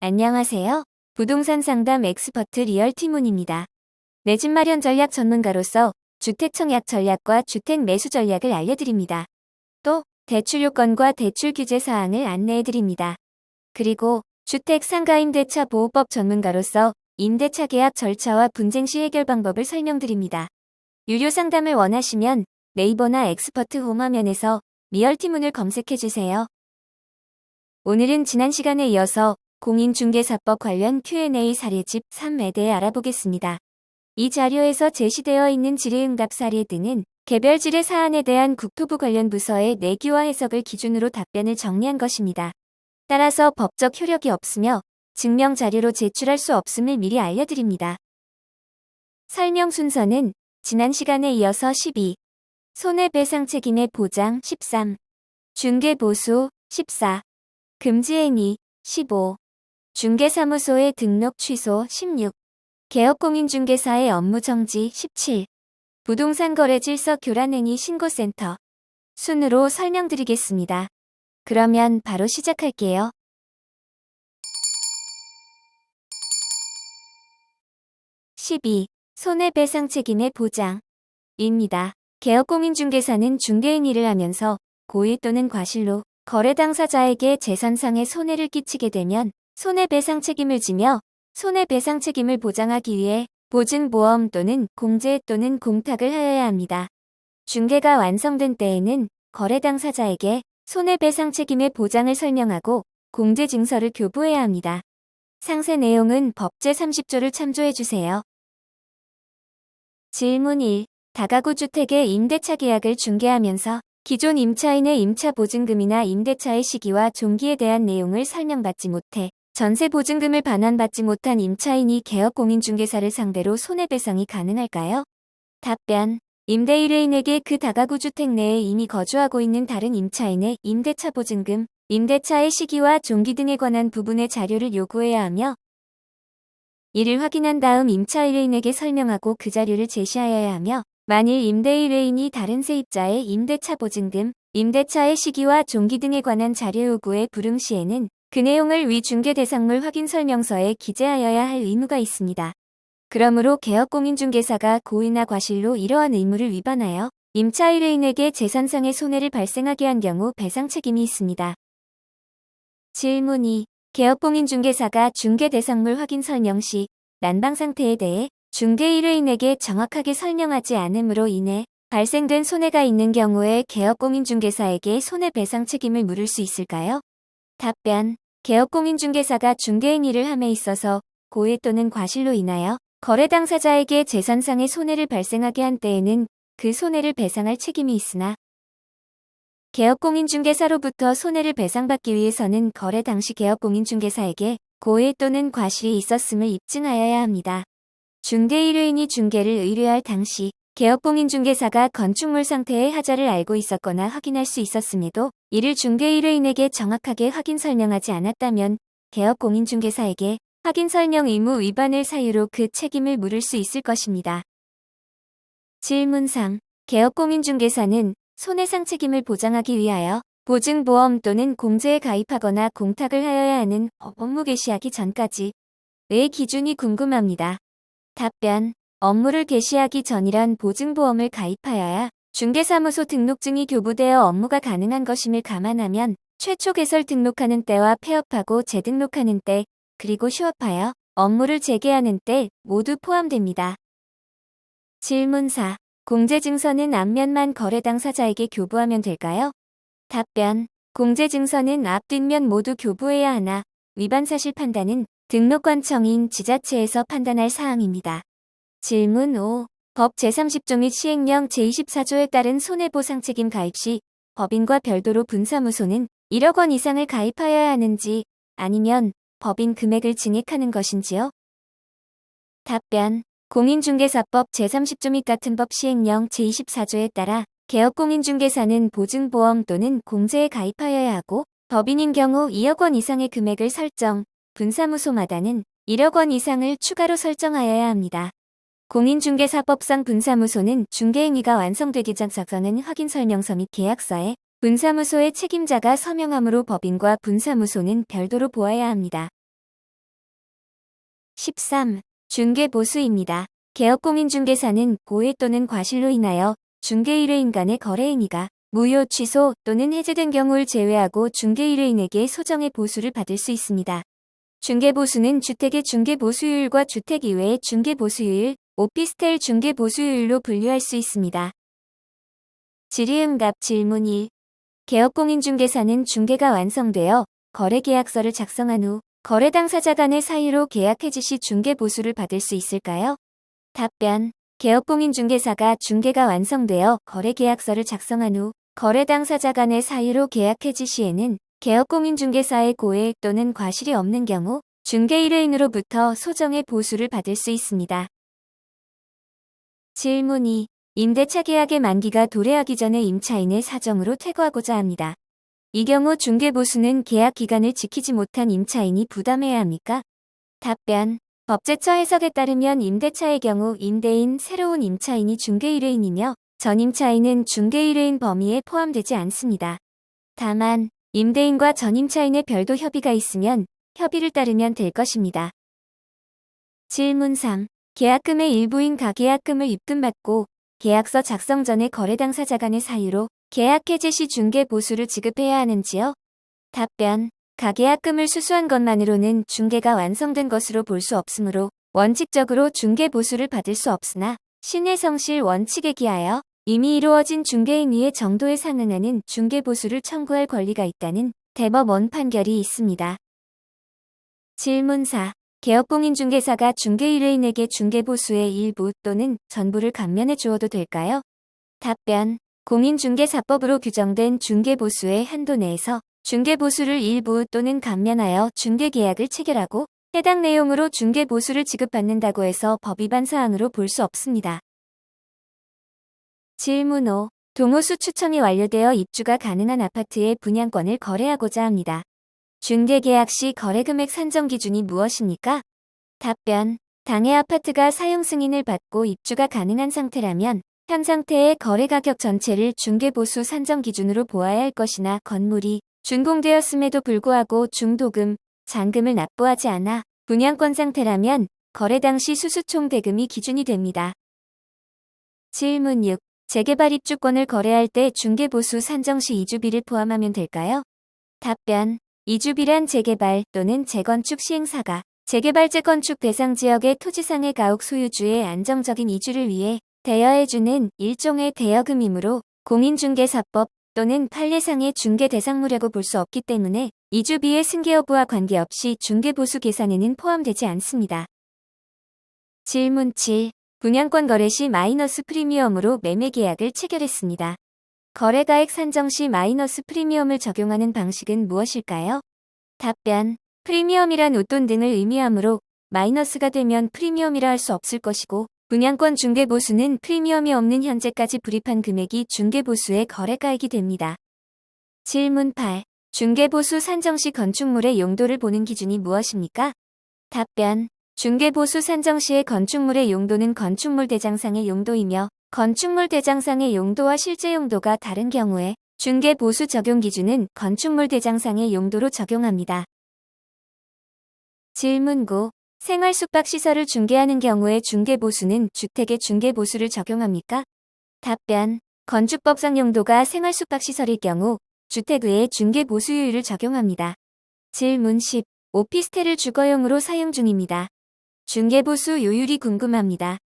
안녕하세요. 부동산 상담 엑스퍼트 리얼티문입니다. 내 집 마련 전략 전문가로서 주택 청약 전략과 주택 매수 전략을 알려드립니다. 또 대출 요건과 대출 규제 사항을 안내해드립니다. 그리고 주택 상가 임대차 보호법 전문가로서 임대차 계약 절차와 분쟁 시 해결 방법을 설명드립니다. 유료 상담을 원하시면 네이버나 엑스퍼트 홈 화면에서 리얼티문을 검색해주세요. 오늘은 지난 시간에 이어서 공인중개사법 관련 Q&A 사례집 3에 대해 알아보겠습니다. 이 자료에서 제시되어 있는 질의응답 사례 등은 개별 질의 사안에 대한 국토부 관련 부서의 내기와 해석을 기준으로 답변을 정리한 것입니다. 따라서 법적 효력이 없으며 증명 자료로 제출할 수 없음을 미리 알려드립니다. 설명 순서는 지난 시간에 이어서 12, 손해배상 책임의 보장 13, 중개보수 14, 금지행위 15, 중개사무소의 등록 취소 16, 개업공인중개사의 업무 정지 17, 부동산 거래 질서 교란행위 신고센터 순으로 설명드리겠습니다. 그러면 바로 시작할게요. 12. 손해배상 책임의 보장입니다. 개업공인중개사는 중개인 일을 하면서 고의 또는 과실로 거래 당사자에게 재산상의 손해를 끼치게 되면 손해배상 책임을 지며 손해배상 책임을 보장하기 위해 보증보험 또는 공제 또는 공탁을 하여야 합니다. 중개가 완성된 때에는 거래 당사자에게 손해배상 책임의 보장을 설명하고 공제 증서를 교부해야 합니다. 상세 내용은 법제 30조를 참조해 주세요. 질문 1. 다가구 주택의 임대차 계약을 중개하면서 기존 임차인의 임차 보증금이나 임대차의 시기와 종기에 대한 내용을 설명받지 못해 전세 보증금을 반환받지 못한 임차인이 개업공인중개사를 상대로 손해배상이 가능할까요? 답변. 임대 의뢰인에게 그 다가구 주택 내에 이미 거주하고 있는 다른 임차인의 임대차 보증금, 임대차의 시기와 종기 등에 관한 부분의 자료를 요구해야 하며 이를 확인한 다음 임차 의뢰인에게 설명하고 그 자료를 제시하여야 하며 만일 임대 의뢰인이 다른 세입자의 임대차 보증금, 임대차의 시기와 종기 등에 관한 자료 요구에 불응 시에는 그 내용을 위 중개 대상물 확인 설명서에 기재하여야 할 의무가 있습니다. 그러므로 개업공인중개사가 고의나 과실로 이러한 의무를 위반하여 임차 의뢰인에게 재산상의 손해를 발생하게 한 경우 배상 책임이 있습니다. 질문 2. 개업공인중개사가 중개 대상물 확인 설명 시 난방 상태에 대해 중개 의뢰인에게 정확하게 설명하지 않음으로 인해 발생된 손해가 있는 경우에 개업공인중개사에게 손해배상 책임을 물을 수 있을까요? 답변. 개업공인중개사가 중개인 일을 함에 있어서 고의 또는 과실로 인하여 거래 당사자에게 재산상의 손해를 발생하게 한 때에는 그 손해를 배상할 책임이 있으나 개업공인중개사로부터 손해를 배상받기 위해서는 거래 당시 개업공인중개사에게 고의 또는 과실이 있었음을 입증하여야 합니다. 중개 의뢰인이 중개를 의뢰할 당시 개업공인중개사가 건축물 상태의 하자를 알고 있었거나 확인할 수 있었음에도 이를 중개 의뢰인에게 정확하게 확인 설명하지 않았다면 개업공인중개사에게 확인 설명 의무 위반을 사유로 그 책임을 물을 수 있을 것입니다. 질문 3. 개업공인중개사는 손해상 책임을 보장하기 위하여 보증보험 또는 공제에 가입하거나 공탁을 하여야 하는 업무 개시하기 전까지 의 기준이 궁금합니다. 답변. 업무를 개시하기 전이란 보증보험을 가입하여야 중개사무소 등록증이 교부되어 업무가 가능한 것임을 감안하면 최초 개설 등록하는 때와 폐업하고 재등록하는 때, 그리고 휴업하여 업무를 재개하는 때 모두 포함됩니다. 질문 4. 공제증서는 앞면만 거래 당 사자에게 교부하면 될까요? 답변. 공제증서는 앞, 뒷면 모두 교부해야 하나 위반 사실 판단은 등록관청인 지자체에서 판단할 사항입니다. 질문 5. 법 제30조 및 시행령 제24조에 따른 손해보상 책임 가입 시 법인과 별도로 분사무소는 1억 원 이상을 가입하여야 하는지 아니면 법인 금액을 증액하는 것인지요? 답변. 공인중개사법 제30조 및 같은 법 시행령 제24조에 따라 개업공인중개사는 보증보험 또는 공제에 가입하여야 하고 법인인 경우 2억 원 이상의 금액을 설정, 분사무소마다는 1억 원 이상을 추가로 설정하여야 합니다. 공인중개사법상 분사무소는 중개행위가 완성되기 전 작성은 확인설명서 및 계약서에 분사무소의 책임자가 서명함으로 법인과 분사무소는 별도로 보아야 합니다. 13. 중개보수입니다. 개업공인중개사는 고해 또는 과실로 인하여 중개의뢰인 간의 거래 행위가 무효 취소 또는 해제된 경우를 제외하고 중개의뢰인에게 소정의 보수를 받을 수 있습니다. 중개보수는 주택의 중개보수율과 주택 이외의 중개보수율, 오피스텔 중개 보수율로 분류할 수 있습니다. 질의응답 질문 1. 개업공인중개사는 중개가 완성되어 거래계약서를 작성한 후 거래 당사자 간의 사유로 계약 해지 시 중개 보수를 받을 수 있을까요? 답변. 개업공인중개사가 중개가 완성되어 거래계약서를 작성한 후 거래 당사자 간의 사유로 계약 해지 시에는 개업공인중개사의 고해 또는 과실이 없는 경우 중개의뢰인으로부터 소정의 보수를 받을 수 있습니다. 질문 2. 임대차 계약의 만기가 도래하기 전에 임차인의 사정으로 퇴거하고자 합니다. 이 경우 중개보수는 계약 기간을 지키지 못한 임차인이 부담해야 합니까? 답변. 법제처 해석에 따르면 임대차의 경우 임대인 새로운 임차인이 중개의뢰인이며 전 임차인은 중개의뢰인 범위에 포함되지 않습니다. 다만 임대인과 전 임차인의 별도 협의가 있으면 협의를 따르면 될 것입니다. 질문 3. 계약금의 일부인 가계약금을 입금받고 계약서 작성 전에 거래 당사자 간의 사유로 계약 해제 시 중개 보수를 지급해야 하는지요? 답변. 가계약금을 수수한 것만으로는 중개가 완성된 것으로 볼 수 없으므로 원칙적으로 중개 보수를 받을 수 없으나 신의 성실 원칙에 기하여 이미 이루어진 중개행위의 정도에 상응하는 중개 보수를 청구할 권리가 있다는 대법원 판결이 있습니다. 질문 4. 개업공인중개사가 중개의뢰인에게 중개보수의 일부 또는 전부를 감면해 주어도 될까요? 답변. 공인중개사법으로 규정된 중개보수의 한도 내에서 중개보수를 일부 또는 감면하여 중개계약을 체결하고 해당 내용으로 중개보수를 지급받는다고 해서 법위반 사항으로 볼 수 없습니다. 질문 5. 동호수 추첨이 완료되어 입주가 가능한 아파트의 분양권을 거래하고자 합니다. 중개계약 시 거래금액 산정 기준이 무엇입니까? 답변. 당해 아파트가 사용 승인을 받고 입주가 가능한 상태라면 현 상태의 거래 가격 전체를 중개보수 산정 기준으로 보아야 할 것이나 건물이 준공되었음에도 불구하고 중도금, 잔금을 납부하지 않아 분양권 상태라면 거래 당시 수수총 대금이 기준이 됩니다. 질문 6. 재개발 입주권을 거래할 때 중개보수 산정 시 이주비를 포함하면 될까요? 답변. 이주비란 재개발 또는 재건축 시행사가 재개발 재건축 대상 지역의 토지상의 가옥 소유주의 안정적인 이주를 위해 대여해주는 일종의 대여금이므로 공인중개사법 또는 판례상의 중개 대상무라고 볼 수 없기 때문에 이주비의 승계 여부와 관계없이 중개보수 계산에는 포함되지 않습니다. 질문 7. 분양권 거래 시 마이너스 프리미엄으로 매매 계약을 체결했습니다. 거래가액 산정 시 마이너스 프리미엄을 적용하는 방식은 무엇일까요? 답변. 프리미엄이란 웃돈 등을 의미하므로 마이너스가 되면 프리미엄이라 할 수 없을 것이고 분양권 중개보수는 프리미엄이 없는 현재까지 불입한 금액이 중개보수의 거래가액이 됩니다. 질문 8. 중개보수 산정 시 건축물의 용도를 보는 기준이 무엇입니까? 답변. 중개보수 산정 시의 건축물의 용도는 건축물 대장상의 용도이며 건축물 대장상의 용도와 실제 용도가 다른 경우에 중개 보수 적용 기준은 건축물 대장상의 용도로 적용합니다. 질문 9. 생활 숙박 시설을 중개하는 경우에 중개 보수는 주택의 중개 보수를 적용합니까? 답변. 건축법상 용도가 생활 숙박 시설일 경우 주택 외에 중개 보수율을 적용합니다. 질문 10. 오피스텔을 주거용으로 사용 중입니다. 중개보수 요율이 궁금합니다.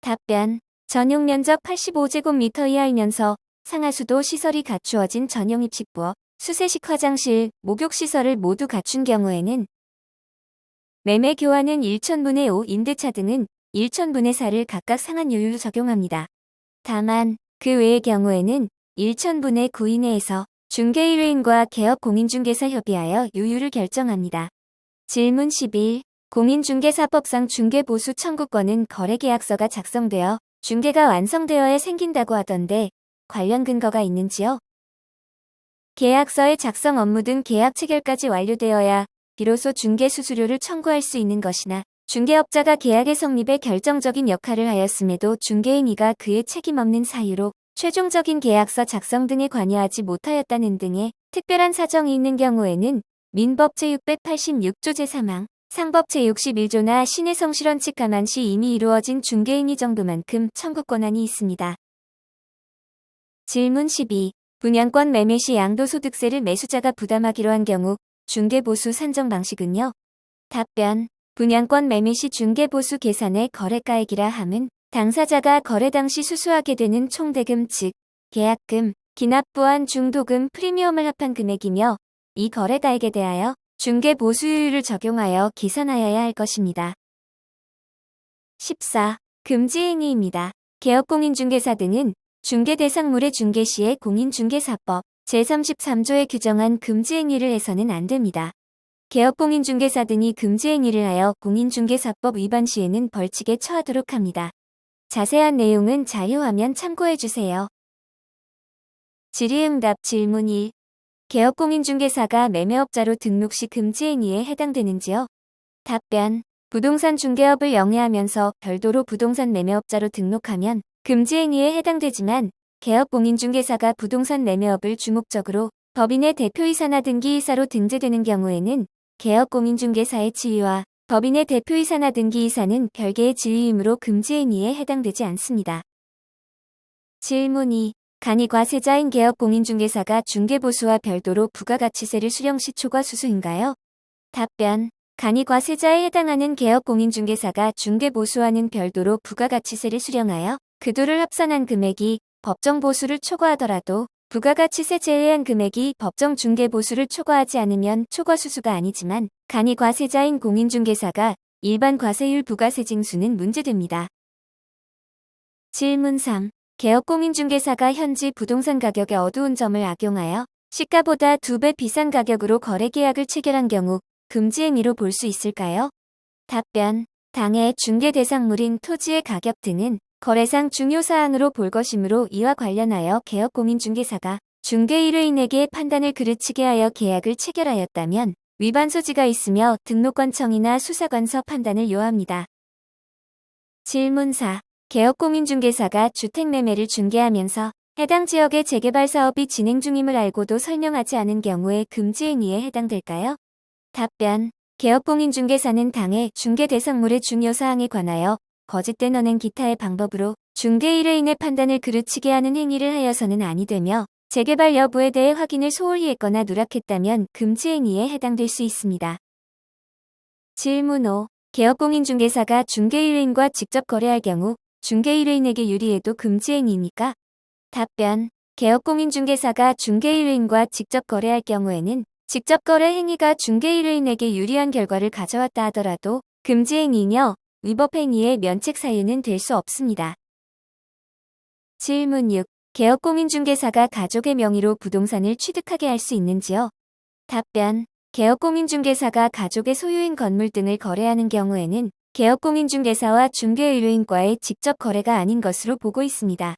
답변. 전용 면적 85제곱미터 이하이면서 상하수도 시설이 갖추어진 전용 입식부어, 수세식 화장실, 목욕시설을 모두 갖춘 경우에는 매매 교환은 1천분의 5 임대차 등은 1천분의 4를 각각 상한 요율로 적용합니다. 다만 그 외의 경우에는 1천분의 9 이내에서 중개의뢰인과 개업 공인중개사 협의하여 요율을 결정합니다. 질문 11. 공인중개사법상 중개보수 청구권은 거래계약서가 작성되어 중개가 완성되어야 생긴다고 하던데 관련 근거가 있는지요? 계약서의 작성 업무 등 계약 체결까지 완료되어야 비로소 중개 수수료를 청구할 수 있는 것이나 중개업자가 계약의 성립에 결정적인 역할을 하였음에도 중개인이가 그의 책임 없는 사유로 최종적인 계약서 작성 등에 관여하지 못하였다는 등의 특별한 사정이 있는 경우에는 민법 제686조 제3항 상법 제61조나 신해성실원 측 감안 시 이미 이루어진 중개인이 정도만큼 청구 권한이 있습니다. 질문 12. 분양권 매매 시 양도소득세를 매수자가 부담하기로 한 경우 중개보수 산정 방식은요? 답변. 분양권 매매 시 중개보수 계산의 거래가액이라 함은 당사자가 거래 당시 수수하게 되는 총대금 즉 계약금, 기납부한 중도금 프리미엄을 합한 금액이며 이 거래가액에 대하여 중개 보수율을 적용하여 계산하여야 할 것입니다. 14. 금지행위입니다. 개업공인중개사 등은 중개 대상물의 중개 시에 공인중개사법 제33조에 규정한 금지행위를 해서는 안 됩니다. 개업공인중개사 등이 금지행위를 하여 공인중개사법 위반 시에는 벌칙에 처하도록 합니다. 자세한 내용은 자료화면 참고해주세요. 질의응답 질문 1. 개업공인중개사가 매매업자로 등록 시 금지행위에 해당되는지요? 답변. 부동산 중개업을 영위하면서 별도로 부동산 매매업자로 등록하면 금지행위에 해당되지만 개업공인중개사가 부동산 매매업을 주목적으로 법인의 대표이사나 등기이사로 등재되는 경우에는 개업공인중개사의 지위와 법인의 대표이사나 등기이사는 별개의 지위이므로 금지행위에 해당되지 않습니다. 질문 2. 간이 과 세자인 개업 공인중개사가 중개보수와 별도로 부가가치세를 수령 시 초과 수수인가요? 답변. 간이 과 세자에 해당하는 개업 공인중개사가 중개보수와는 별도로 부가가치세를 수령하여 그두를 합산한 금액이 법정 보수를 초과하더라도 부가가치세 제외한 금액이 법정 중개보수를 초과하지 않으면 초과수수가 아니지만 간이 과세자인 공인중개사가 일반 과세율 부가세 징수는 문제됩니다. 질문 3. 개업공인중개사가 현지 부동산 가격의 어두운 점을 악용하여 시가보다 2배 비싼 가격으로 거래 계약을 체결한 경우 금지 행위로 볼 수 있을까요? 답변. 당해 중개 대상물인 토지의 가격 등은 거래상 중요사항으로 볼 것이므로 이와 관련하여 개업공인중개사가 중개의뢰인에게 판단을 그르치게 하여 계약을 체결하였다면 위반 소지가 있으며 등록관청이나 수사관서 판단을 요합니다. 질문 4. 개업공인중개사가 주택매매를 중개하면서 해당 지역의 재개발 사업이 진행 중임을 알고도 설명하지 않은 경우에 금지 행위에 해당될까요? 답변. 개업공인중개사는 당해 중개 대상물의 중요 사항에 관하여 거짓된 언행 기타의 방법으로 중개의뢰인의 판단을 그르치게 하는 행위를 하여서는 아니 되며 재개발 여부에 대해 확인을 소홀히 했거나 누락했다면 금지 행위에 해당될 수 있습니다. 질문 5. 개업공인중개사가 중개의뢰인과 직접 거래할 경우 중개의뢰인에게 유리해도 금지행위입니까? 답변. 개업공인중개사가 중개의뢰인과 직접 거래할 경우에는 직접 거래 행위가 중개의뢰인에게 유리한 결과를 가져왔다 하더라도 금지행위며 위법 행위의 면책 사유는 될 수 없습니다. 질문 6. 개업공인중개사가 가족의 명의로 부동산을 취득하게 할 수 있는지요? 답변. 개업공인중개사가 가족의 소유인 건물 등을 거래하는 경우에는 개업공인중개사와 중개의뢰인과의 직접 거래가 아닌 것으로 보고 있습니다.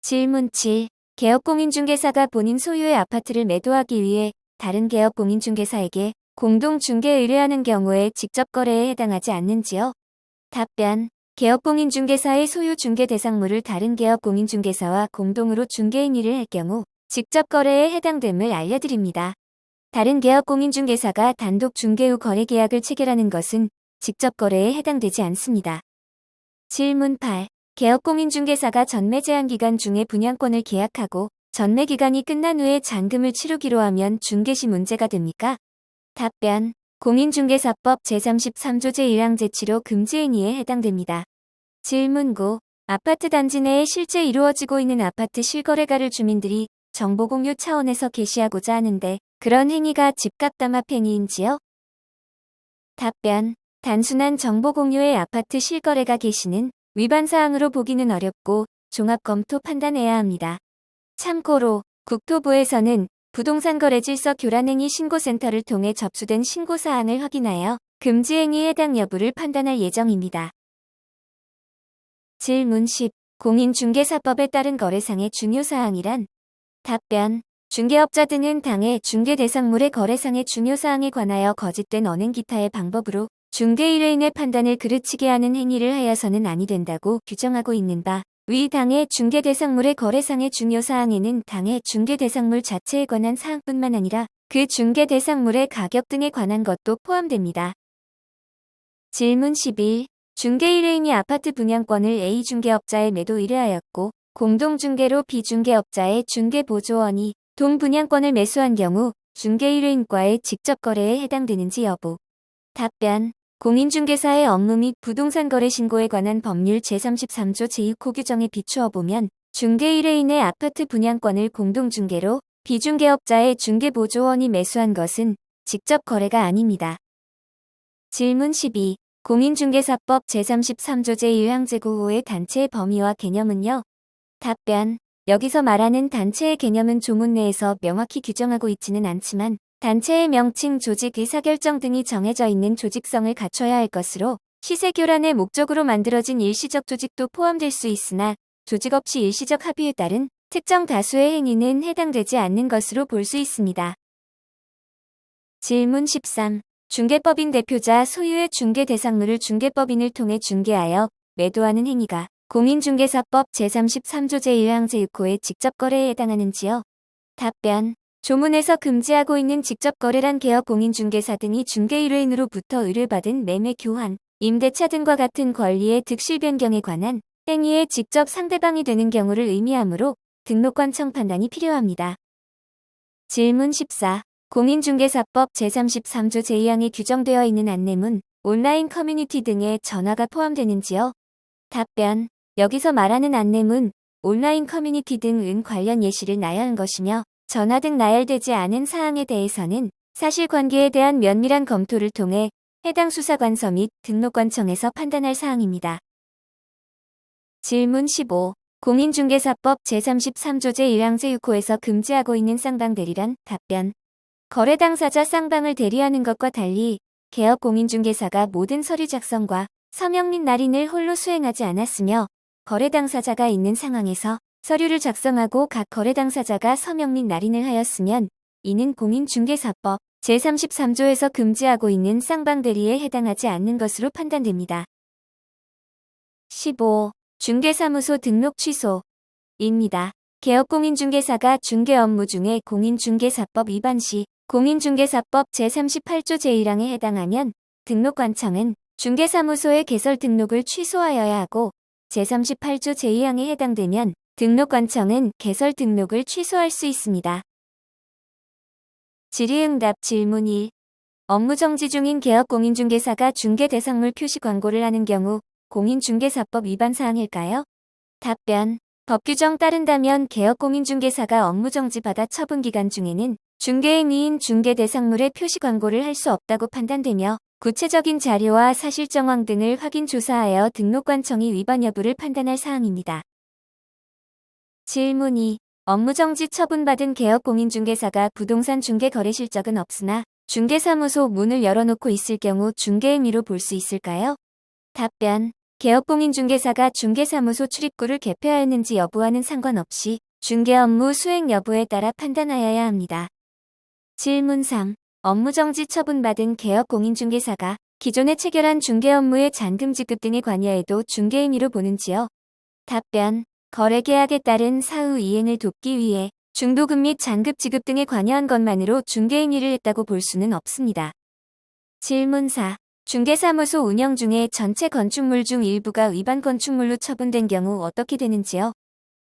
질문 7. 개업공인중개사가 본인 소유의 아파트를 매도하기 위해 다른 개업공인중개사에게 공동 중개 의뢰하는 경우에 직접 거래에 해당하지 않는지요? 답변. 개업공인중개사의 소유 중개 대상물을 다른 개업공인중개사와 공동으로 중개인일을 할 경우 직접 거래에 해당됨을 알려드립니다. 다른 개업공인중개사가 단독 중개 후 거래 계약을 체결하는 것은 직접 거래에 해당되지 않습니다. 질문 8. 개업공인중개사가 전매 제한 기간 중에 분양권을 계약하고 전매 기간이 끝난 후에 잔금을 치르기로 하면 중개시 문제가 됩니까? 답변. 공인중개사법 제33조 제1항 제7호 금지행위에 해당됩니다. 질문 9. 아파트 단지 내에 실제 이루어지고 있는 아파트 실거래가를 주민들이 정보 공유 차원에서 게시하고자 하는데 그런 행위가 집값 담합 행위인지요? 답변. 단순한 정보 공유의 아파트 실거래가 게시는 위반 사항으로 보기는 어렵고 종합 검토 판단해야 합니다. 참고로 국토부에서는 부동산 거래 질서 교란행위 신고센터를 통해 접수된 신고 사항을 확인하여 금지 행위 해당 여부를 판단할 예정입니다. 질문 10. 공인중개사법에 따른 거래상의 중요사항이란? 답변. 중개업자 등은 당해 중개 대상물의 거래상의 중요사항에 관하여 거짓된 언행 기타의 방법으로 중개의뢰인의 판단을 그르치게 하는 행위를 하여서는 아니 된다고 규정하고 있는 바, 위 당해 중개 대상물의 거래상의 중요 사항에는 당해 중개 대상물 자체에 관한 사항뿐만 아니라 그 중개 대상물의 가격 등에 관한 것도 포함됩니다. 질문 11. 중개 1회인이 아파트 분양권을 A 중개업자에 매도 의뢰하였고 공동중개로 B 중개업자의 중개 보조원이 동분양권을 매수한 경우 중개 1회인과의 직접 거래에 해당되는지 여부. 답변. 공인중개사의 업무 및 부동산 거래 신고에 관한 법률 제33조 제6호 규정에 비추어 보면 중개 1회인의 아파트 분양권을 공동중개로 비중개업자의 중개보조원이 매수한 것은 직접 거래가 아닙니다. 질문 12. 공인중개사법 제33조 제1항 제9호의 단체의 범위와 개념은요? 답변. 여기서 말하는 단체의 개념은 조문 내에서 명확히 규정하고 있지는 않지만 단체의 명칭, 조직, 의사결정 등이 정해져 있는 조직성을 갖춰야 할 것으로 시세 교란의 목적으로 만들어진 일시적 조직도 포함될 수 있으나 조직 없이 일시적 합의에 따른 특정 다수의 행위는 해당되지 않는 것으로 볼 수 있습니다. 질문 13. 중개법인 대표자 소유의 중개 대상물을 중개법인을 통해 중개하여 매도하는 행위가 공인중개사법 제33조 제1항 제6호의 직접 거래에 해당하는지요? 답변. 조문에서 금지하고 있는 직접 거래란 개업 공인중개사 등이 중개 1회인으로부터 의뢰받은 매매 교환, 임대차 등과 같은 권리의 득실 변경에 관한 행위에 직접 상대방이 되는 경우를 의미하므로 등록관청 판단이 필요합니다. 질문 14. 공인중개사법 제33조 제2항에 규정되어 있는 안내문, 온라인 커뮤니티 등의 전화가 포함되는지요? 답변. 여기서 말하는 안내문, 온라인 커뮤니티 등은 관련 예시를 나열한 것이며 전화 등 나열되지 않은 사항에 대해서는 사실관계에 대한 면밀한 검토를 통해 해당 수사관서 및 등록관청에서 판단할 사항입니다. 질문 15. 공인중개사법 제33조 제1항 제 6호에서 금지하고 있는 쌍방 대리란 답변. 거래 당사자 쌍방을 대리하는 것과 달리 개업 공인중개사가 모든 서류 작성과 서명 및 날인을 홀로 수행하지 않았으며 거래 당사자가 있는 상황에서 서류를 작성하고 각 거래 당사자가 서명 및 날인을 하였으면 이는 공인중개사법 제33조에서 금지하고 있는 쌍방 대리에 해당하지 않는 것으로 판단됩니다. 15. 중개사무소 등록 취소 입니다. 개업공인중개사가 중개 업무 중에 공인중개사법 위반 시 공인중개사법 제38조 제1항에 해당하면 등록관청은 중개사무소의 개설 등록을 취소하여야 하고 제38조 제2항에 해당되면 등록관청은 개설 등록을 취소할 수 있습니다. 질의응답 질문 1. 업무정지 중인 개업공인중개사가 중개대상물 표시 광고를 하는 경우 공인중개사법 위반 사항일까요? 답변. 법 규정 따른다면 개업공인중개사가 업무정지 받아 처분 기간 중에는 중개행위인 중개대상물의 표시 광고를 할 수 없다고 판단되며 구체적인 자료와 사실 정황 등을 확인 조사하여 등록관청이 위반 여부를 판단할 사항입니다. 질문 2. 업무정지 처분받은 개업 공인중개사가 부동산 중개 거래 실적은 없으나 중개사무소 문을 열어놓고 있을 경우 중개행위로 볼 수 있을까요? 답변. 개업공인중개사가 중개사무소 출입구를 개폐하였는지 여부와는 상관없이 중개 업무 수행 여부에 따라 판단하여야 합니다. 질문 3. 업무정지 처분받은 개업공인중개사가 기존에 체결한 중개 업무의 잔금 지급 등에 관여해도 중개행위로 보는지요? 답변. 거래계약에 따른 사후 이행을 돕기 위해 중도금 및 잔급 지급 등에 관여한 것만으로 중개행위를 했다고 볼 수는 없습니다. 질문 4. 중개사무소 운영 중에 전체 건축물 중 일부가 위반 건축물로 처분된 경우 어떻게 되는지요?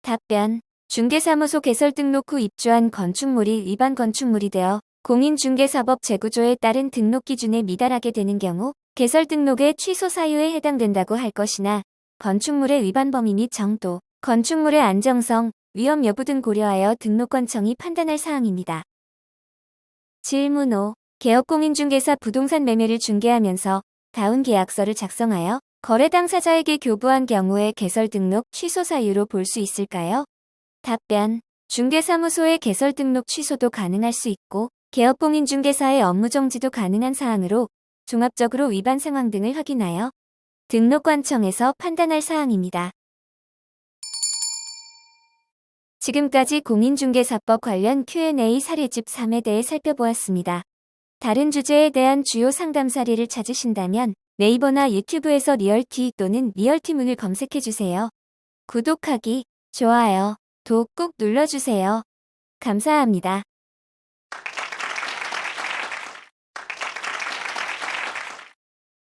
답변. 중개사무소 개설 등록 후 입주한 건축물이 위반 건축물이 되어 공인중개사법 제구조에 따른 등록 기준에 미달하게 되는 경우 개설 등록의 취소 사유에 해당된다고 할 것이나 건축물의 위반 범위 및 정도, 건축물의 안정성, 위험 여부 등 고려하여 등록관청이 판단할 사항입니다. 질문 5. 개업공인중개사 부동산 매매를 중개하면서 다운 계약서를 작성하여 거래 당사자에게 교부한 경우에 개설 등록 취소 사유로 볼 수 있을까요? 답변. 중개사무소의 개설 등록 취소도 가능할 수 있고 개업공인중개사의 업무 정지도 가능한 사항으로 종합적으로 위반 상황 등을 확인하여 등록관청에서 판단할 사항입니다. 지금까지 공인중개사법 관련 Q&A 사례집 3에 대해 살펴보았습니다. 다른 주제에 대한 주요 상담 사례를 찾으신다면 네이버나 유튜브에서 리얼티 또는 리얼티문을 검색해주세요. 구독하기, 좋아요, 독꼭 눌러주세요. 감사합니다.